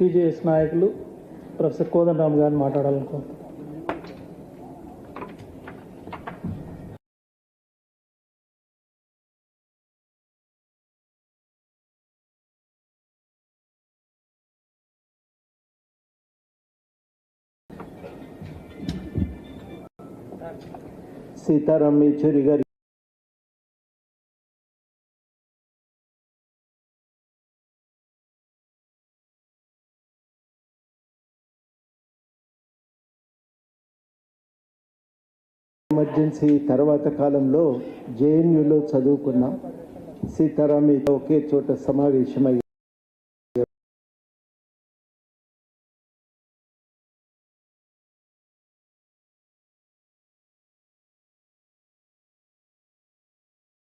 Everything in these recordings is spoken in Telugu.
టీజేఎస్ నాయకులు ప్రొఫెసర్ కోదండరామ్ గారిని మాట్లాడాలనుకుంటున్నాను సీతారాం యేచూరి గారి ఎమర్జెన్సీ తర్వాత కాలంలో జేఎన్యూలో చదువుకున్నాం. సీతారాం ఒకే చోట సమావేశమై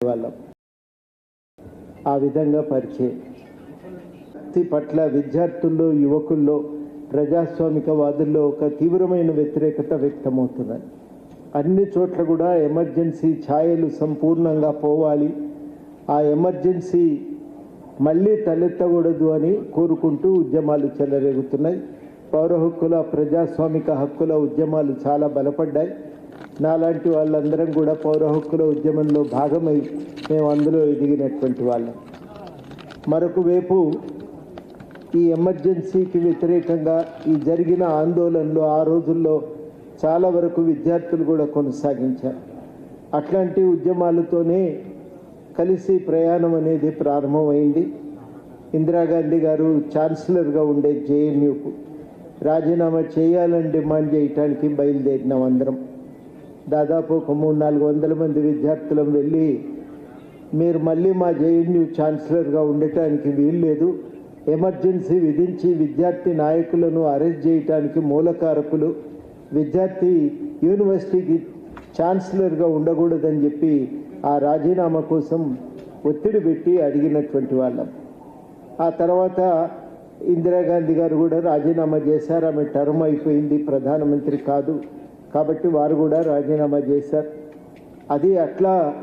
వాళ్ళం. ఆ విధంగా పరిచయం. వ్యక్తి పట్ల విద్యార్థుల్లో యువకుల్లో ప్రజాస్వామిక వాదుల్లో ఒక తీవ్రమైన వ్యతిరేకత వ్యక్తమవుతున్నది. అన్ని చోట్ల కూడా ఎమర్జెన్సీ ఛాయలు సంపూర్ణంగా పోవాలి. ఆ ఎమర్జెన్సీ మళ్ళీ తలెత్తకూడదు అని కోరుకుంటూ ఉద్యమాలు చెలరేగుతున్నాయి. పౌర హక్కుల ప్రజాస్వామిక హక్కుల ఉద్యమాలు చాలా బలపడ్డాయి. నాలాంటి వాళ్ళందరం కూడా పౌర హక్కుల ఉద్యమంలో భాగమై మేము అందులో ఎదిగినటువంటి వాళ్ళం. మరొక వైపు ఈ ఎమర్జెన్సీకి వ్యతిరేకంగా ఈ జరిగిన ఆందోళనలు ఆ రోజుల్లో చాలా వరకు విద్యార్థులు కూడా కొనసాగించారు. అట్లాంటి ఉద్యమాలతోనే కలిసి ప్రయాణం అనేది ప్రారంభమైంది. ఇందిరాగాంధీ గారు ఛాన్సలర్గా ఉండే జేఎన్యూకు రాజీనామా చేయాలని డిమాండ్ చేయటానికి బయలుదేరినాం అందరం. దాదాపు ఒక మూడు నాలుగు వందల మంది విద్యార్థులం వెళ్ళి మీరు మళ్ళీ మా జేఎన్యూ ఛాన్సలర్గా ఉండటానికి వీల్లేదు. ఎమర్జెన్సీ విధించి విద్యార్థి నాయకులను అరెస్ట్ చేయటానికి మూలకారకులు విద్యార్థి యూనివర్సిటీకి ఛాన్సలర్గా ఉండకూడదని చెప్పి ఆ రాజీనామా కోసం ఒత్తిడి పెట్టి అడిగినటువంటి వాళ్ళం. ఆ తర్వాత ఇందిరాగాంధీ గారు కూడా రాజీనామా చేశారు. ఆమె టర్మ్ అయిపోయింది. ప్రధానమంత్రి కాదు. కాబట్టి వారు కూడా రాజీనామా చేశారు. అది అట్లా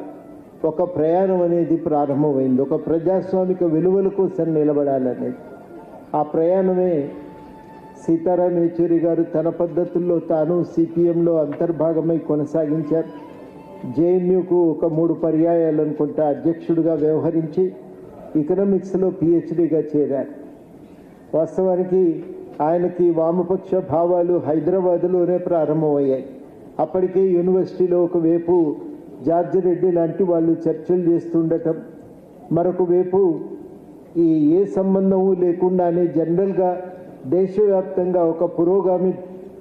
ఒక ప్రయాణం అనేది ప్రారంభమైంది. ఒక ప్రజాస్వామిక విలువల కోసం నిలబడాలనేది. ఆ ప్రయాణమే సీతారాం యేచూరి గారు తన పద్ధతుల్లో తాను సిపిఎంలో అంతర్భాగమై కొనసాగించారు. జేఎన్యూకు ఒక మూడు పర్యాయాలు అనుకుంటా అధ్యక్షుడిగా వ్యవహరించి ఎకనామిక్స్లో పిహెచ్డిగా చేరారు. వాస్తవానికి ఆయనకి వామపక్ష భావాలు హైదరాబాదులోనే ప్రారంభమయ్యాయి. అప్పటికే యూనివర్సిటీలో ఒకవైపు జార్జి రెడ్డి లాంటి వాళ్ళు చర్చలు చేస్తుండటం మరొక వైపు ఈ ఏ సంబంధము లేకుండానే జనరల్గా దేశవ్యాప్తంగా ఒక పురోగామి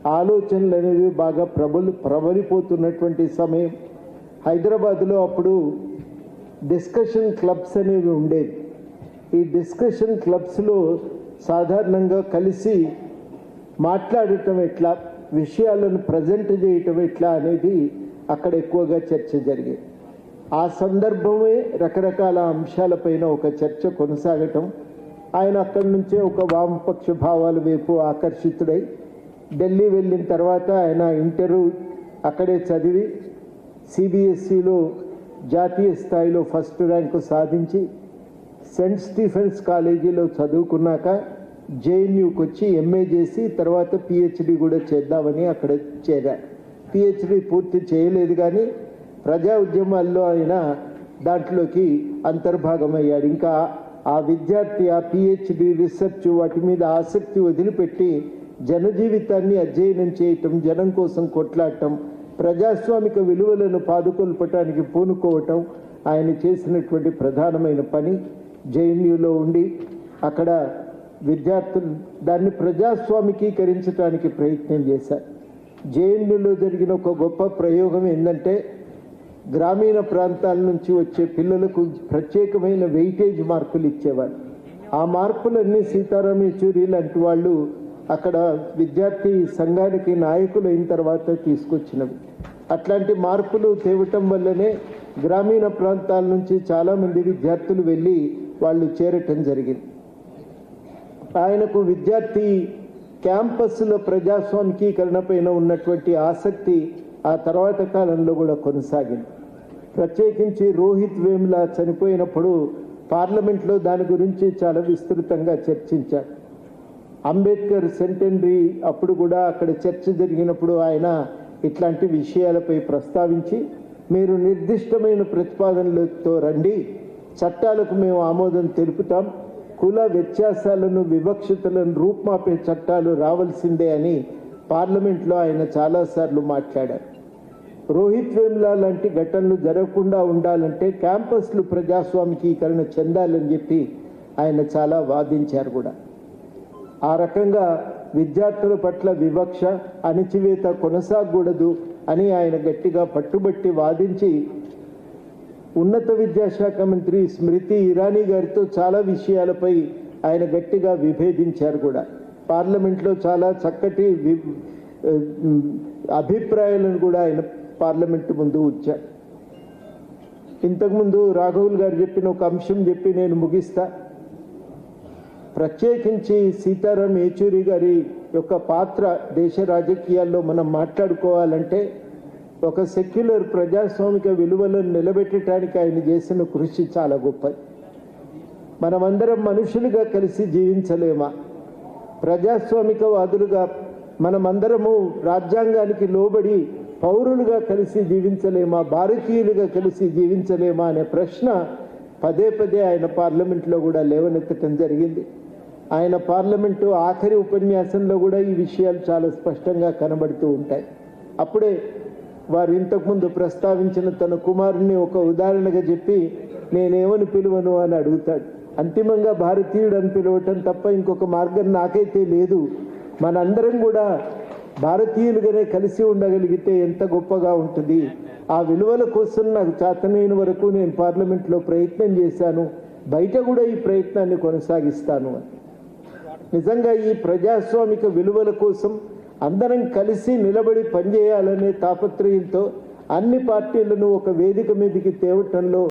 ఆలోచనలు అనేవి బాగా ప్రబలు ప్రబలిపోతున్నటువంటి సమయం. హైదరాబాద్లో అప్పుడు డిస్కషన్ క్లబ్స్ అనేవి ఉండేవి. ఈ డిస్కషన్ క్లబ్స్లో సాధారణంగా కలిసి మాట్లాడటం ఎట్లా విషయాలను ప్రజెంట్ చేయటం ఎట్లా అనేది అక్కడ ఎక్కువగా చర్చ జరిగేది. ఆ సందర్భమే రకరకాల అంశాలపైన ఒక చర్చ కొనసాగటం ఆయన అక్కడి నుంచే ఒక వామపక్ష భావాల వైపు ఆకర్షితుడై ఢిల్లీ వెళ్ళిన తర్వాత ఆయన ఇంటరు అక్కడే చదివి సిబిఎస్ఈలో జాతీయ స్థాయిలో ఫస్ట్ ర్యాంకు సాధించి సెంట్ స్టీఫెన్స్ కాలేజీలో చదువుకున్నాక జేఎన్యూకి వచ్చి ఎంఏ చేసి తర్వాత పిహెచ్డి కూడా చేద్దామని అక్కడ చేరా పిహెచ్డి పూర్తి చేయలేదు కానీ ప్రజా ఉద్యమాల్లో ఆయన దాంట్లోకి అంతర్భాగమయ్యాడు. ఇంకా ఆ విద్యార్థి ఆ పిహెచ్డి రీసెర్చ్ వాటి మీద ఆసక్తి వదిలిపెట్టి జనజీవితాన్ని అధ్యయనం చేయటం జనం కోసం కొట్లాడటం ప్రజాస్వామిక విలువలను పాదుకొల్పటానికి పూనుకోవటం ఆయన చేసినటువంటి ప్రధానమైన పని. జేఎన్యూలో ఉండి అక్కడ విద్యార్థులు దాన్ని ప్రజాస్వామికీకరించడానికి ప్రయత్నం చేశారు. జేఎన్యూలో జరిగిన ఒక గొప్ప ప్రయోగం ఏంటంటే గ్రామీణ ప్రాంతాల నుంచి వచ్చే పిల్లలకు ప్రత్యేకమైన వెయిటేజ్ మార్కులు ఇచ్చేవారు ఆ మార్కులన్నీ సీతారాం యచూరి లాంటి వాళ్ళు అక్కడ విద్యార్థి సంఘానికి నాయకులు అయిన తర్వాత తీసుకొచ్చినవి. అట్లాంటి మార్పులు తేవటం వల్లనే గ్రామీణ ప్రాంతాల నుంచి చాలామంది విద్యార్థులు వెళ్ళి వాళ్ళు చేరటం జరిగింది. ఆయనకు విద్యార్థి క్యాంపస్లో ప్రజాస్వామికీకరణ పైన ఉన్నటువంటి ఆసక్తి ఆ తర్వాత కాలంలో కూడా కొనసాగింది. ప్రత్యేకించి రోహిత్ వేముల చనిపోయినప్పుడు పార్లమెంట్లో దాని గురించి చాలా విస్తృతంగా చర్చించారు. అంబేద్కర్ సెంటనరీ అప్పుడు కూడా అక్కడ చర్చ జరిగినప్పుడు ఆయన ఇట్లాంటి విషయాలపై ప్రస్తావించి మీరు నిర్దిష్టమైన ప్రతిపాదనలతో రండి చట్టాలకు మేము ఆమోదం తెలుపుతాం కుల వ్యత్యాసాలను వివక్షతలను రూపుమాపే చట్టాలు రావాల్సిందే అని పార్లమెంట్లో ఆయన చాలాసార్లు మాట్లాడారు. రోహిత్ వేమ్లా లాంటి ఘటనలు జరగకుండా ఉండాలంటే క్యాంపస్లు ప్రజాస్వామికీకరణ చెందాలని చెప్పి ఆయన చాలా వాదించారు కూడా. ఆ రకంగా విద్యార్థుల పట్ల వివక్ష అణిచివేత కొనసాగకూడదు అని ఆయన గట్టిగా పట్టుబట్టి వాదించి ఉన్నత విద్యాశాఖ మంత్రి స్మృతి ఇరానీ గారితో చాలా విషయాలపై ఆయన గట్టిగా విభేదించారు కూడా. పార్లమెంట్లో చాలా చక్కటి వి అభిప్రాయాలను కూడా ఆయన పార్లమెంటు ముందు ఉంచారు ఇంతకుముందు రాఘవుల్ గారు చెప్పిన ఒక అంశం చెప్పి నేను ముగిస్తా. ప్రత్యేకించి సీతారాం యేచూరి గారి యొక్క పాత్ర దేశ రాజకీయాల్లో మనం మాట్లాడుకోవాలంటే ఒక సెక్యులర్ ప్రజాస్వామిక విలువలను నిలబెట్టడానికి ఆయన చేసిన కృషి చాలా గొప్పది. మనమందరం మనుషులుగా కలిసి జీవించలేమా? ప్రజాస్వామికవాదులుగా మనమందరము రాజ్యాంగానికి లోబడి పౌరులుగా కలిసి జీవించలేమా? భారతీయులుగా కలిసి జీవించలేమా అనే ప్రశ్న పదే పదే ఆయన పార్లమెంట్లో కూడా లేవనెత్తటం జరిగింది. ఆయన పార్లమెంటు ఆఖరి ఉపన్యాసంలో కూడా ఈ విషయాలు చాలా స్పష్టంగా కనబడుతూ ఉంటాయి. అప్పుడే వారు ఇంతకుముందు ప్రస్తావించిన తన కుమారుణ్ణి ఒక ఉదాహరణగా చెప్పి నేనేమని పిలువను? అని అడుగుతాడు. అంతిమంగా భారతీయుడు అని పిలవటం తప్ప ఇంకొక మార్గం నాకైతే లేదు. మనందరం కూడా భారతీయులుగానే కలిసి ఉండగలిగితే ఎంత గొప్పగా ఉంటుంది. ఆ విలువల కోసం నాకు చేతనైన వరకు నేను పార్లమెంట్లో ప్రయత్నం చేశాను. బయట కూడా ఈ ప్రయత్నాన్ని కొనసాగిస్తాను అని. నిజంగా ఈ ప్రజాస్వామిక విలువల కోసం అందరం కలిసి నిలబడి పనిచేయాలనే తాపత్రయంతో అన్ని పార్టీలను ఒక వేదిక మీదకి తేవటంలో